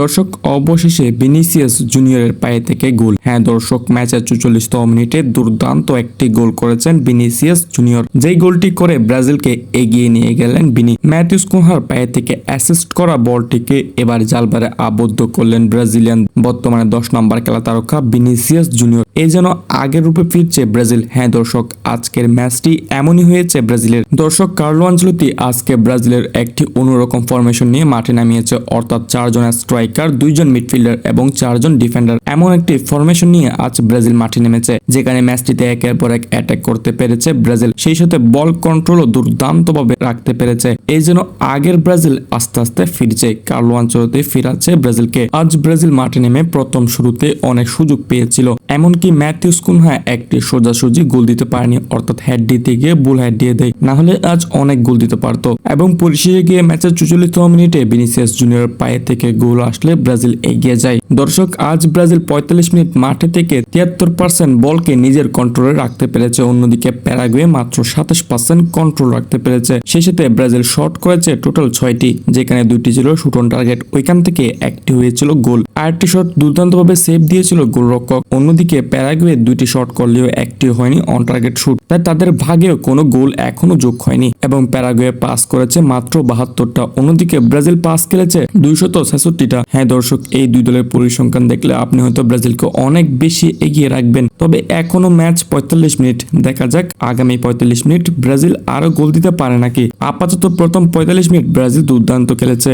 দর্শক, অবশেষে ভিনিসিয়াস জুনিয়রের পায়ে থেকে গোল। হ্যাঁ দর্শক ম্যাচের চুচল্লিশতম মিনিটে দুর্দান্ত একটি গোল করেছেন ভিনিসিয়াস জুনিয়র। যেই গোলটি করে ব্রাজিলকে এগিয়ে নিয়ে গেলেন বিনি ম্যাথিউস কুনহার পায়ে থেকে অ্যাসিস্ট করা বলটিকে এবার জালবারে আবদ্ধ করলেন ব্রাজিলিয়ান। বর্তমানে দশ নম্বর খেলা তারকা ভিনিসিয়াস জুনিয়র। এই যেন আগের রূপে ফিরছে ব্রাজিল। হ্যাঁ দর্শক, আজকের ম্যাচটি এমনই হয়েছে ব্রাজিলের। দর্শক, কার্লো আঞ্চলতি আজকে ব্রাজিলের একটি অন্যরকম ফরমেশন নিয়ে মাঠে নামিয়েছে। অর্থাৎ চারজন স্ট্রাইকার দুইজন মিডফিল্ডার এবং চারজন ডিফেন্ডার এমন একটি ফরমেশন নিয়ে আজ ব্রাজিল মাঠে নেমেছে, যেখানে ম্যাচটিতে একের পর এক অ্যাটাক করতে পেরেছে ব্রাজিল। সেই সাথে বল কন্ট্রোলও দুর্দান্তভাবে রাখতে পেরেছে। এই যেন আগের ব্রাজিল আস্তে আস্তে ফিরছে, কার্লো আঞ্চলতে ফিরাচ্ছে ব্রাজিলকে। আজ ব্রাজিল মাঠে নেমে প্রথম শুরুতে অনেক সুযোগ পেয়েছিল, এমনকি ম্যাথিউস কুনহা একটি সোজাসুজি গোল দিতে পারেনি, অর্থাৎ হেড দিতে গিয়ে বুল হেড দিয়ে দেয়। না হলে আজ অনেক গোল দিতে পারতো। এবং পরিশেষে গিয়ে ম্যাচের চুচল্লিশতম মিনিটে ভিনিসিয়াস জুনিয়র পায়ে থেকে গোল আসলে ব্রাজিল এগিয়ে যায়। দর্শক আজ ব্রাজিল পঁয়তাল্লিশ মিনিট মাঠে থেকে তিয়াত্তর পার্সেন্ট বলকে নিজের কন্ট্রোলে রাখতে পেরেছে। অন্যদিকে প্যারাগুয়ে মাত্র সাতাশ পার্সেন্ট কন্ট্রোল রাখতে পেরেছে। সেই সাথে ব্রাজিল শট করেছে টোটাল ছয়টি, যেখানে দুইটি ছিল শুট অন টার্গেট ওইখান থেকে একটি হয়েছিল গোল আরেকটি শট দুর্দান্তভাবে সেভ দিয়েছিল গোলরক্ষক। অন্যদিকে প্যারাগুয়ে দুইটি শট করলেও একটি হয়নি অন টার্গেট শুট তাই তাদের ভাগেও কোনো গোল এখনও যোগ হয়নি। এবং প্যারাগুয়ে পাস করেছে মাত্র বাহাত্তরটা। অন্যদিকে ব্রাজিল পাস খেলেছে দুইশত ছেষট্টিটা। হ্যাঁ দর্শক, এই দুই দলের পরিসংখ্যান দেখলে আপনি হয়তো ব্রাজিলকে অনেক বেশি এগিয়ে রাখবেন। তবে এখনও ম্যাচ পঁয়তাল্লিশ মিনিট। দেখা যাক আগামী পঁয়তাল্লিশ মিনিট ব্রাজিল আরও গোল দিতে পারে নাকি? আপাতত প্রথম পঁয়তাল্লিশ মিনিট ব্রাজিল দুর্দান্ত খেলেছে।